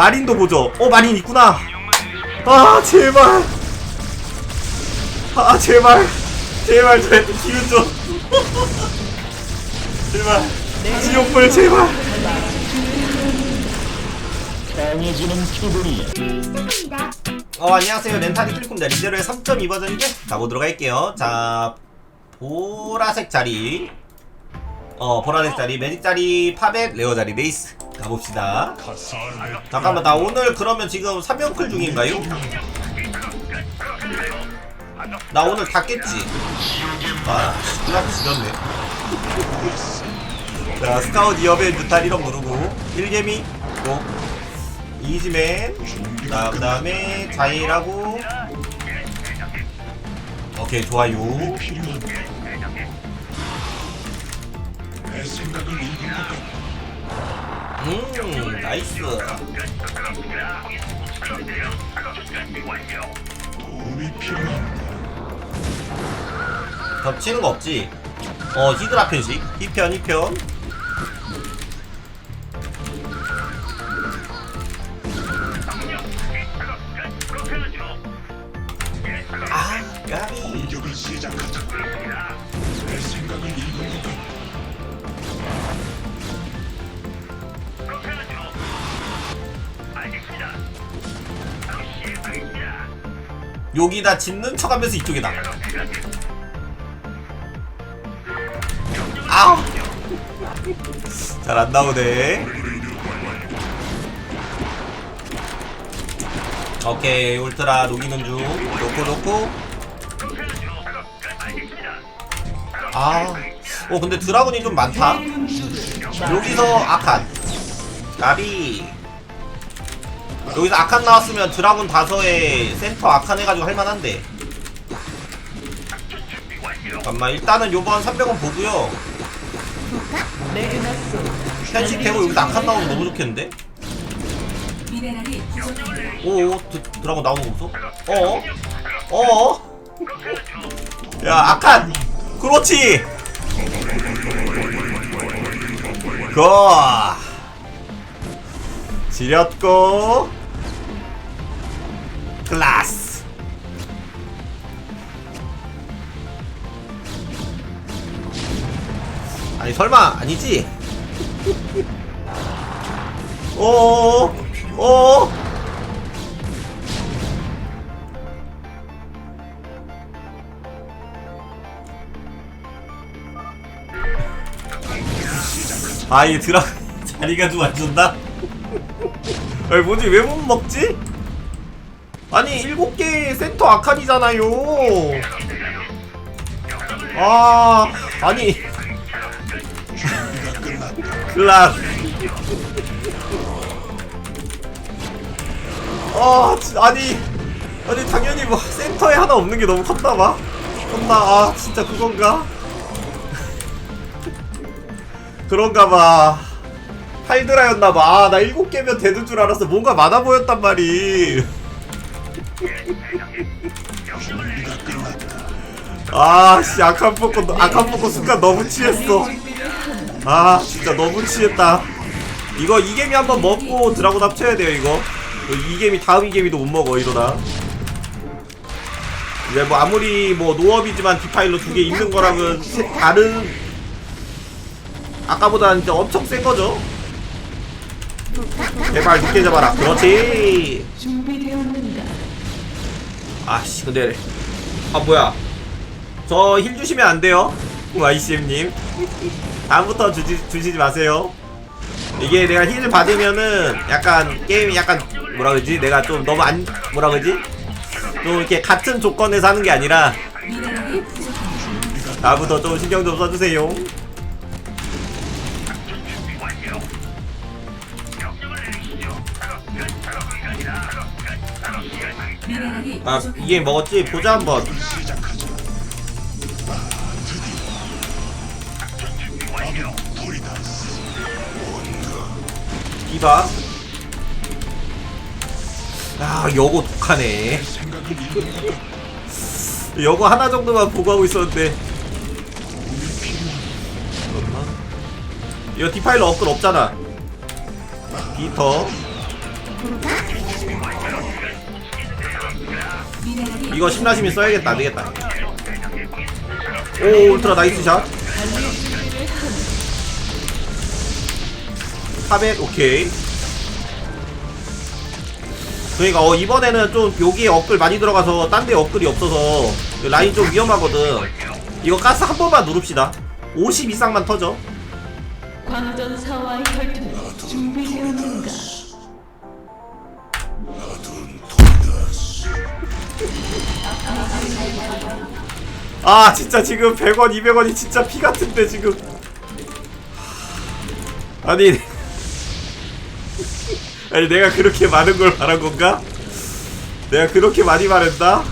마린도 보죠. 어 마린 있구나. 아 제발. 아 제발. 제발 저한테 기운 좀. 제발. 지옥불 제발. 강해지는 기분이야. 어 안녕하세요 렌탈이 클리콤입니다 리제로의 3.2 버전인데 가보도록 할게요 자 보라색 자리 어 보라색 자리 매직 자리 팝앱 레어 자리 레이스. 가봅시다. 잠깐만 나 오늘 그러면 지금 3연클 중인가요? 나 오늘 다 깼지? 아 그냥 지렸네. 자 스카웃 이어벤 뉴탈 1업 누르고. 1개미 고 이지맨 자, 그 다음에 자일하고. 오케이 좋아요 음 나이스. 겹치는 거 없지? 어 히드라 편식. 히편 히편. 아 까비. 공격을 시작하자. 여기다 짓는 척하면서 이쪽에다 아우! 잘 안 나오네. 오케이 울트라 녹이는 중. 놓고 놓고. 아어 근데 드라군이 좀 많다. 여기서 아칸 가비 여기서 아칸 나왔으면 드라군 다서에 센터 아칸 해가지고 할만한데 잠깐만 일단은 요번 300원 보고요 현식 되고 여기서 아칸 나오면 너무 좋겠는데? 미네랄이 부족합니다. 오 드, 드라군 나오는 거 없어? 어어? 어어? 야 아칸 그렇지 고 지렸고 클라스 아니 설마 아니지? 어어 어 아, 이 드라 자리가 좀안 좋나? 아니, 뭐지, 왜 못 먹지? 아니, 일곱 개 센터 아칸이잖아요. 아, 아니. 클라. 아, 진- 아니. 아니, 당연히 뭐, 센터에 하나 없는 게 너무 컸나봐. 컸나, 아, 진짜 그건가? 그런가봐. 하이드라였나봐. 아, 나 일곱 개면 되는 줄 알았어. 뭔가 많아 보였단 말이. 아, 씨, 아칸 뽑고, 아칸 뽑고 순간 너무 취했어. 아, 진짜 너무 취했다. 이거 이개미 한번 먹고 드라곤 합쳐야 돼요, 이거. 이개미, 다음 이개미도 못 먹어, 이러다. 이제 뭐 아무리 뭐 노업이지만 디파일로 두개 있는 거랑은 세- 다른 아까보다 진짜 엄청 센 거죠. 제발 늦게 잡아라. 그렇지. 아씨 근데 아 뭐야? 저 힐 주시면 안 돼요, YCM님. 다음부터 주지 주시지 마세요. 이게 내가 힐을 받으면은 약간 게임이 약간 뭐라 그러지? 내가 좀 너무 안 뭐라 그러지? 좀 이렇게 같은 조건에서 하는 게 아니라. 나부터 좀 신경 좀 써주세요. 아. 이게 먹었지? 보자 한번. 디바. 아 여고 독하네. 여고 하나 정도만 보고 하고 있었는데. 이거 디파일러 업글 없잖아. 비터. 이거 신라심이 써야겠다 안 되겠다. 오 울트라 나이스 샷. 400 오케이. 그러니까 어 이번에는 좀 여기에 업글 많이 들어가서 딴 데 업글이 없어서 라인 좀 위험하거든. 이거 가스 한 번만 누릅시다. 50 이상만 터져. 광전사와의 혈통 아 진짜 지금 100원 200원이 진짜 피 같은데 지금 아니 아니 내가 그렇게 많은 걸 바란 건가? 내가 그렇게 많이 말했나?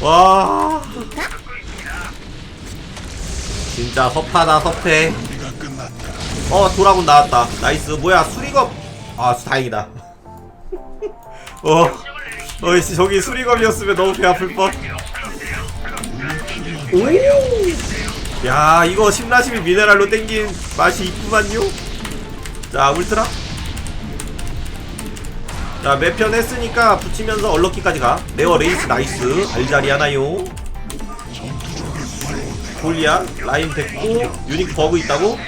와 진짜 섭하다 섭해. 어 도라곤 나왔다 나이스 뭐야 수리검 아 다행이다 어 어이씨 저기 수리검이었으면 너무 배 아플 뻔 오! 야 이거 심라심이 미네랄로 땡긴 맛이 있구만요? 자 울트라? 자 매편 했으니까 붙이면서 얼럭키까지 가. 네어 레이스 나이스. 알자리 하나요? 골리야 라인 됐고 유닉 버그 있다고?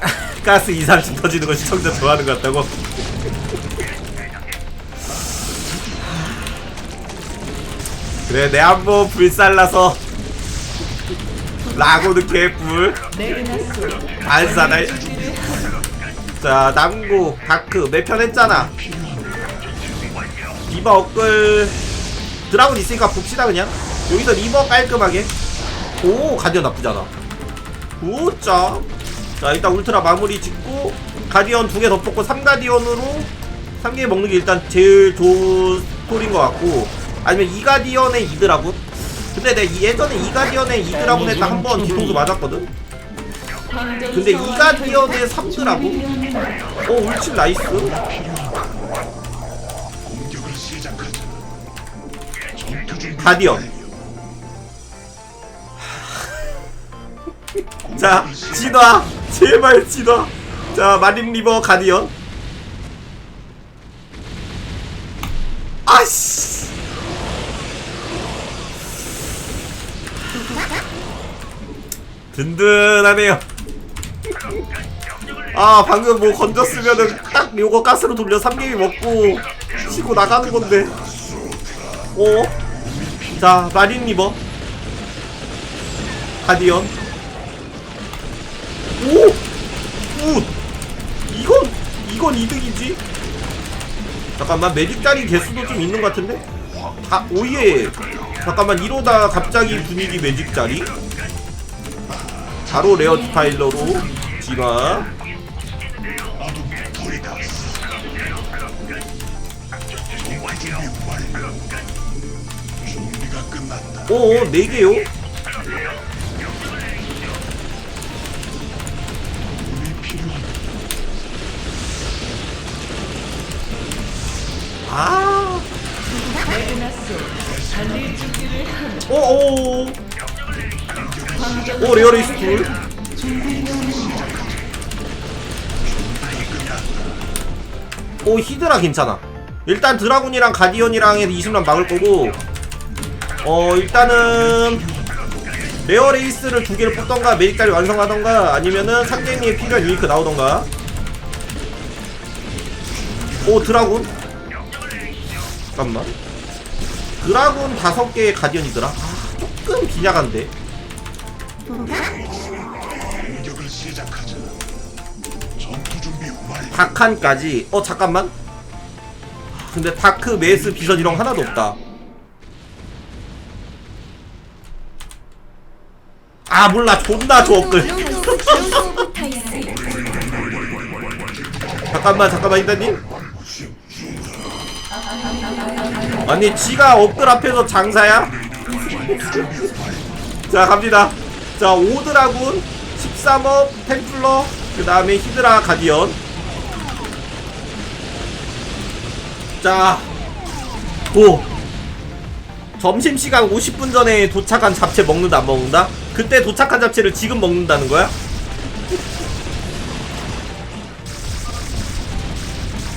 가스 2, 3층 터지는 거 시청자 좋아하는 것 같다고? 그래 내 한번 불살라서 라고는 개뿔 알사나 자 남구 다크 매편 했잖아. 리버 업글 드라군 있으니까 봅시다 그냥. 여기서 리버 깔끔하게. 오 가디언 나쁘잖아. 우짜 자 일단 울트라 마무리 짓고 가디언 두 개 더 뽑고 3가디언으로 3개 먹는 게 일단 제일 좋은 스토리인 것 같고 아니면 2가디언의 이드라군? 근데 내가 예전에 2가디언의 이드라군 했다 한 번 뒤통수 맞았거든? 근데 2가디언의 3드라군? 어 울칠 나이스. 가디언. 자 진화. 제발 진화. 자 마린 리버 가디언. 아씨 든든하네요 아 방금 뭐 건졌으면은 딱 요거 가스로 돌려 3개비 먹고 치고 나가는 건데 어? 자 마린 리버 가디언 오! 굿! 이건 이건 이득이지? 잠깐만 매직짜리 개수도 좀 있는 것 같은데? 아 오예 잠깐만 이러다 갑자기 분위기 매직짜리 바로 레어. 준비가 끝났다. 오 4개요? 우리 필요한 아 오오 오 레어 레이스 둘 오 히드라 괜찮아. 일단 드라군이랑 가디언이랑 해서 20란 막을 거고. 어 일단은 레어 레이스를 두 개를 뽑던가 메릭다리 완성하던가 아니면은 상대님의 필요한 유니크 나오던가. 오 드라군. 잠깐만. 드라군 다섯 개의 가디언이더라? 아, 조금 빈약한데 공격을 시작하자. 전투 준비 완료. 다칸까지? 어 잠깐만. 근데 다크 메스 비전 이런 거 하나도 없다. 아 몰라. 존나 줘 업글 미네랄이 잠깐만 잠깐만 인다님. 아니 지가 업글 앞에서 장사야? 자 갑니다 자 오드라군 13업 템플러 그 다음에 히드라 가디언 자 오. 점심시간 50분 전에 도착한 잡채 먹는다 안 먹는다? 그때 도착한 잡채를 지금 먹는다는 거야?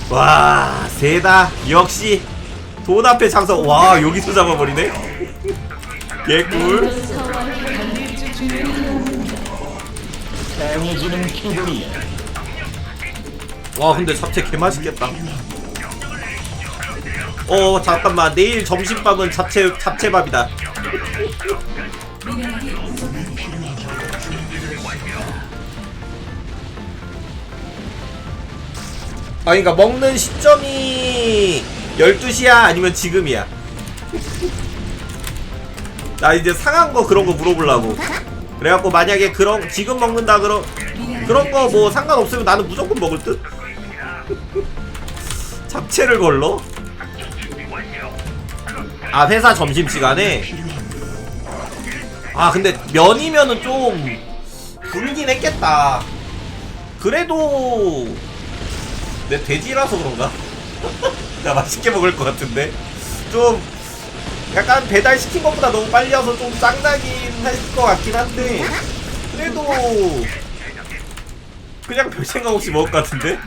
와 세다 역시 돈 앞에 장사 와 여기서 잡아버리네 개꿀 강해지는 기분이야. 와 근데 잡채 개맛있겠다. 어 잠깐만. 내일 점심밥은 잡채 잡채밥이다. 아 그러니까 먹는 시점이 12시야? 아니면 지금이야? 나 이제 상한 거 그런 거 물어보려고 그래갖고 만약에 그런 지금 먹는다 그런 그런 거 뭐 상관없으면 나는 무조건 먹을 듯? 잡채를 걸러? 아 회사 점심시간에? 아 근데 면이면은 좀 불긴 했겠다. 그래도 내 돼지라서 그런가? 나 맛있게 먹을 것 같은데? 좀 약간 배달 시킨 것보다 너무 빨리 와서 좀 짱나긴 할 것 같긴 한데 그래도 그냥 별 생각 없이 먹을 것 같은데.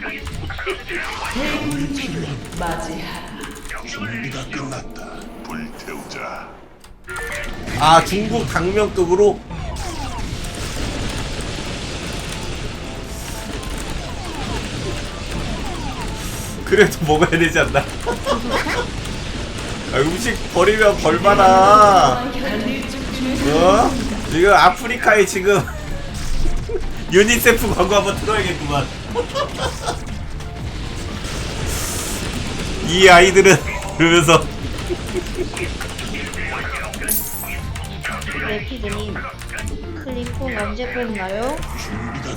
준비가 끝났다. 불태우자. 아 중국 당면급으로 그래도 먹어야 되지 않나? 아, 음식 버리면 벌받아. 어? 지금 아프리카에 지금 유니세프 광고 한번 틀어야겠구만. 이 아이들은 그러면서 레피드님 클리폰 언제 끝나요?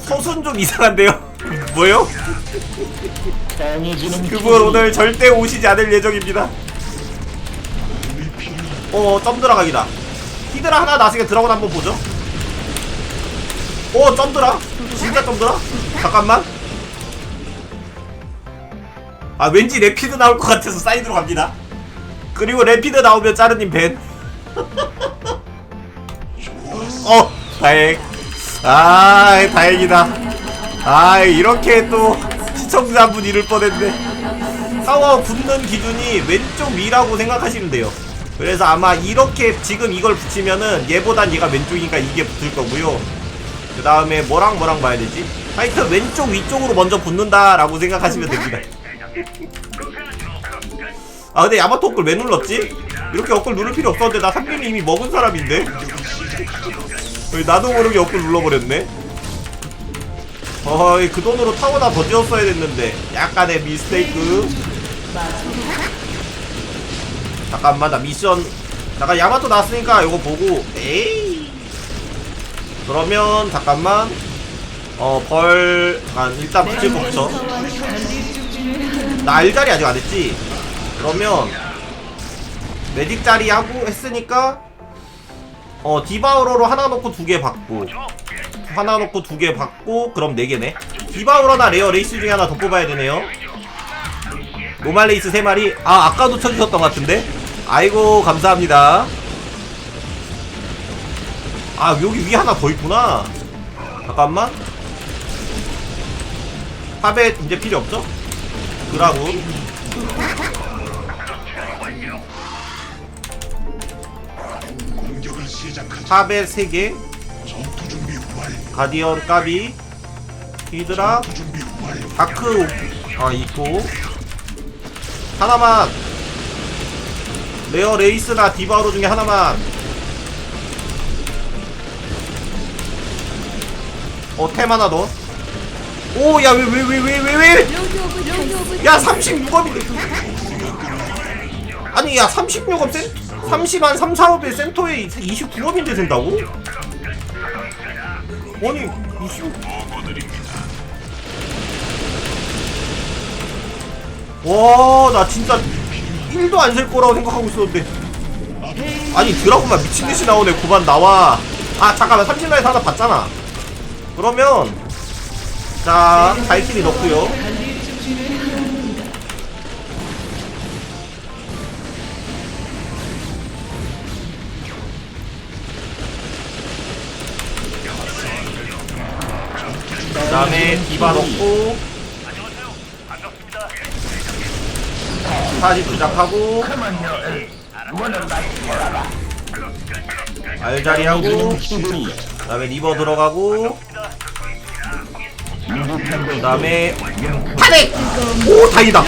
서순 좀 이상한데요? 뭐요? 그분. 오늘 절대 오시지 않을 예정입니다. 어, 점 들어가기다. 히드라 하나 나중에 드라곤 한번 보죠. 어, 점 들어. 진짜 점 들어. 잠깐만. 아, 왠지 레피드 나올 것 같아서 사이드로 갑니다. 그리고 레피드 나오면 짜르님 벤. 어, 다행. 아, 다행이다. 아, 이렇게 또 시청자 한 분 잃을 뻔했네. 타워 붙는 기준이 왼쪽 위라고 생각하시면 돼요. 그래서 아마 이렇게 지금 이걸 붙이면은 얘보단 얘가 왼쪽이니까 이게 붙을 거고요. 그 다음에 뭐랑 뭐랑 봐야 되지? 하여튼 왼쪽 위쪽으로 먼저 붙는다라고 생각하시면 됩니다. 아 근데 야마토 어글 왜 눌렀지? 이렇게 어글 누를 필요 없었는데 나 상금이 이미 먹은 사람인데? 왜 나도 모르게 어글 눌러버렸네? 어이 그 돈으로 타워나 더 지었어야 됐는데 약간의 미스테이크 잠깐만 나 미션. 잠깐 야마토 나왔으니까 이거 보고. 에이. 그러면 잠깐만. 어벌 잠깐 일단 붙일 거 붙여. 나 알자리 아직 안 했지? 그러면 매직 자리 하고 했으니까 어 디바우러로 하나 넣고 두 개 받고. 하나 넣고 두 개 받고 그럼 네 개네. 디바우러나 레어 레이스 중에 하나 더 뽑아야 되네요. 노말레이스 세 마리. 아 아까도 쳐주셨던 것 같은데 아이고 감사합니다 아 여기 위에 하나 더 있구나 잠깐만 팝에 이제 필요 없죠? 시작하자. 팝에 3개 전투 준비 완료. 가디언 까비 히드라. 다크 아 있고 하나만 레어 레이스나 디바우로 중에 하나만 어템 하나 더 오야 왜 왜 왜 왜 왜왜 로드 오브 타이스. 야 36업인데 아니 야 36업 센 30한 3, 4업에 센터에 29업인데 된다고? 아니 20... 와나 진짜 1도 안 셀 거라고 생각하고 있었는데. 아니 드라군만 미친듯이 나오네. 9반 나와. 아 잠깐만. 30라에서 하나 봤잖아. 그러면 자 발길이 넣고요. 그 다음에 디바 넣고. 사지 조작하고 알자리 하고 기분이야. 그 다음에 리버 들어가고 그 다음에 파렉! 오 다행이다.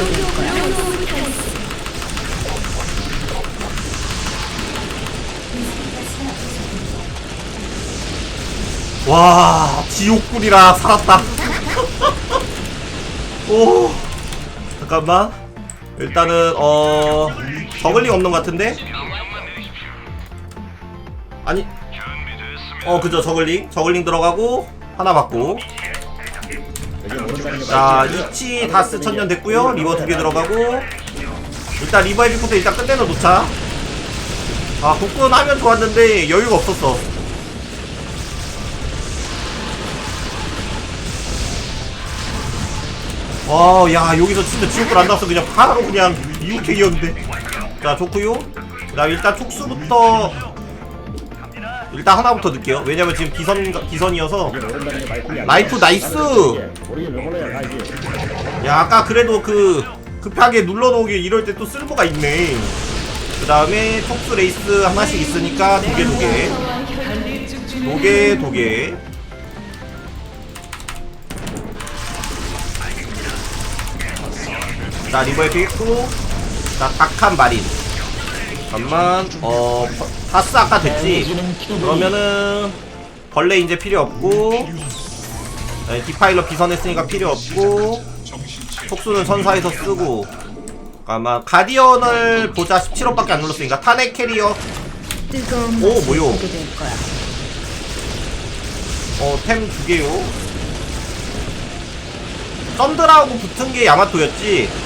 와 지옥불이라 살았다. 오 잠깐만 일단은 어 저글링 없는 것 같은데? 아니 어 그죠 저글링. 저글링 들어가고 하나 받고. 자 이치 다스 천년 됐고요. 리버 두 개 들어가고. 일단 리버 헤비부터 일단 끝내는 놓자. 아 복권 하면 좋았는데 여유가 없었어 와, 야, 여기서 진짜 지옥불 안 나왔어. 그냥 바로 그냥 이웃행이었는데. 자, 좋구요. 그 다음 일단 촉수부터. 일단 하나부터 넣을게요. 왜냐면 지금 비선, 비선이어서. 라이프 나이스! 야, 아까 그래도 그, 급하게 눌러놓기 이럴 때 또 쓸모가 있네. 그 다음에 촉수 레이스 하나씩 있으니까 두 개, 두 개. 두 개, 두 개. 자, 리버에 피했고, 자, 닭한 마린. 잠깐만, 어, 퍼- 다스 아까 됐지? 그러면은, 벌레 이제 필요 없고, 네, 디파일러 비선했으니까 필요 없고, 속수는 천사에서 쓰고, 잠깐만, 가디언을 보자 17호밖에 안 눌렀으니까, 탄핵 캐리어, 오, 뭐요? 보게 될 거야. 어, 템 두 개요. 썬드라하고 붙은 게 야마토였지.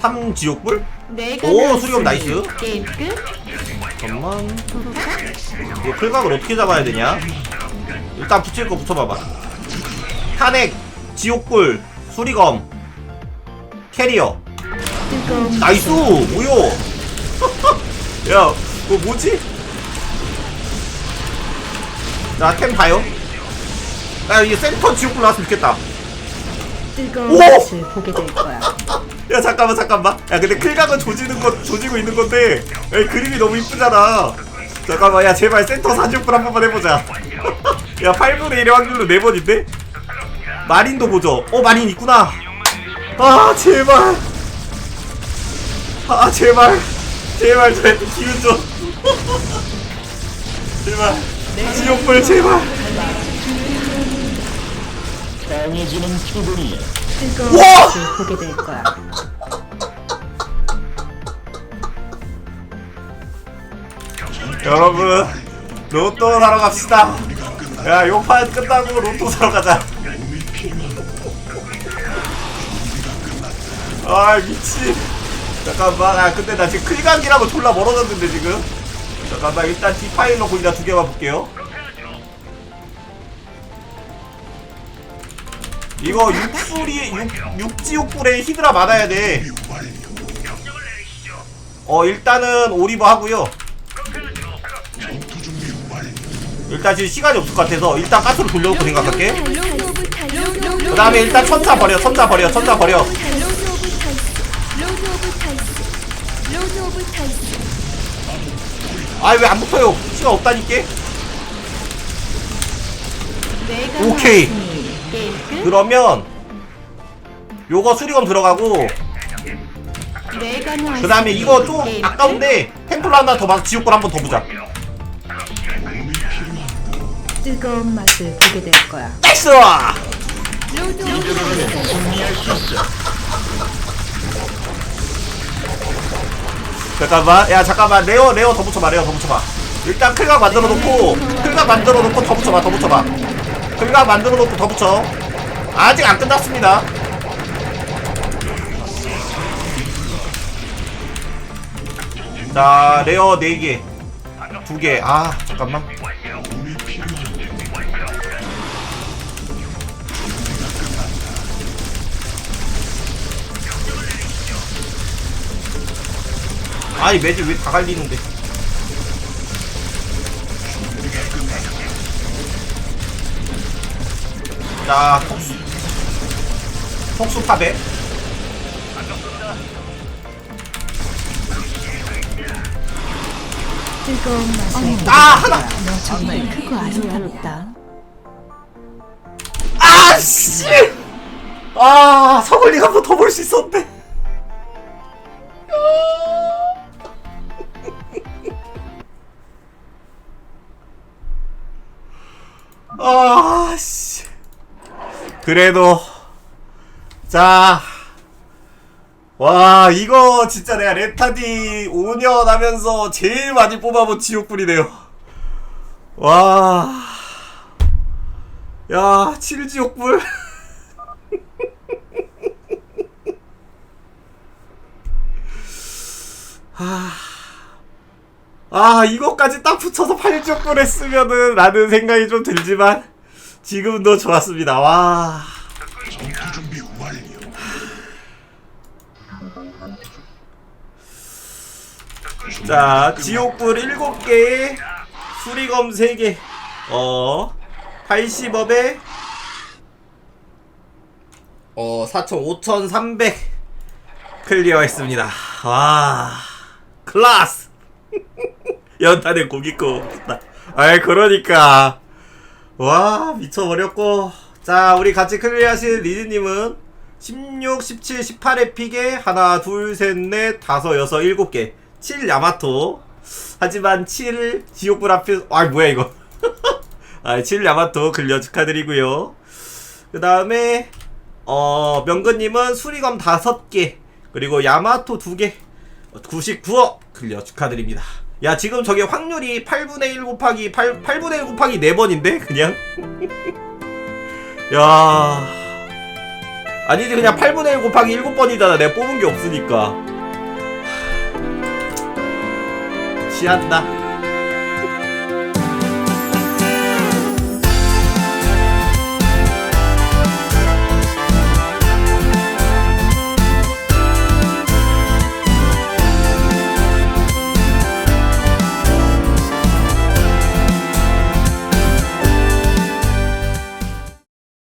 3 지옥불? 내가 오, 나왔으니 수리검 나이스. 게임 끝. 잠깐만. 이거 클각을 어떻게 잡아야 되냐? 일단 붙일 거 붙여봐봐. 탄핵, 지옥불, 수리검, 캐리어. 뜨거운 나이스! 뭐야? 야, 그거 뭐지? 자, 템 봐요. 야, 이게 센터 지옥불 나왔으면 좋겠다. 뜨거운 오! 맛을 보게 될 거야. 야, 잠깐만, 잠깐만. 야, 근데 클각은 조지는 거, 조지고 있는 건데, 야, 그림이 너무 이쁘잖아. 잠깐만, 야, 제발 센터 사지옥불 한 번만 해보자. 야, 8분의 1의 확률로 4번인데? 마린도 보죠. 어, 마린 있구나. 아, 제발. 아, 제발. 제발, 저한테 기운 좀. 제발. 지옥불, 제발. 강해지는 기분이야. 뜨거운 보게 될 거야. 여러분, 로또 사러 갑시다. 야, 요판 끝나고 로또 사러 가자. 아, 미친. 잠깐만, 아, 근데 나 지금 클각이라고 졸라 멀어졌는데, 지금. 잠깐만, 일단 디파일러 골리나 두 개만 볼게요. 이거 육수리, 육, 육지육불에 히드라 많아야 돼. 어, 일단은 오리버 하고요. 일단 지금 시간이 없을 것 같아서 일단 가스로 돌려놓고 생각할게. 그 다음에 일단 천사 버려, 천사 버려, 천사 버려. 로드 오브 타이스 로드 오브 타이스 로드 오브 타이스 아왜안 붙어요? 시간 없다니까. 오케이. 그러면 요거 수리검 들어가고 그 다음에 이거 좀 아까운데 템플러 하나 더막 지옥불 한번 더 보자. 끝. 뜨거운 맛을 보게 될 거야. 있어. 잠깐만, 야 잠깐만, 레어 레어 더 붙여봐, 레어 더 붙여봐. 일단 클각 만들어 놓고 클각 만들어 놓고 더 붙여봐, 더 붙여봐. 클각 만들어 놓고 더 붙여. 아직 안 끝났습니다. 자, 레어 4개. 2개. 아, 잠깐만. 아니, 매직 왜다 갈리는데? 자 폭수. 폭수 파괴 뜨거운 맛을 아 하나! 정말 크고 아름답다. 아씨! 아 서글리가 한번 더 볼 수 있었는데 아 씨. 그래도 자. 와 이거 진짜 내가 레타디 5년 하면서 제일 많이 뽑아본 지옥불이네요. 와. 야, 칠지옥불. 아, 아, 이거까지 딱 붙여서 팔지옥불 했으면은 라는 생각이 좀 들지만, 지금도 좋았습니다. 와. 자, 지옥불 7개에 수리검 3개. 어, 80업에 어, 4천 5,300 클리어 했습니다. 와, 클라스! 연탄에 고기 구워 먹겠다. 아이, 그러니까. 와, 미쳐버렸고. 자, 우리 같이 클리어하신 리즈님은 16, 17, 18의 픽에 하나, 둘, 셋, 넷, 다섯, 여섯, 일곱 개. 7 야마토. 하지만 7 지옥불 앞에, 아, 뭐야, 이거. 아, 7 야마토 클리어 축하드리고요. 그 다음에, 어, 명근님은 수리검 5개, 그리고 야마토 2개, 99억 클리어 축하드립니다. 야, 지금 저게 확률이 8분의 1 곱하기 8, 8분의 1 곱하기 4번인데? 그냥? 야. 아니지, 그냥 8분의 1 곱하기 7번이잖아. 내가 뽑은 게 없으니까. 취한다.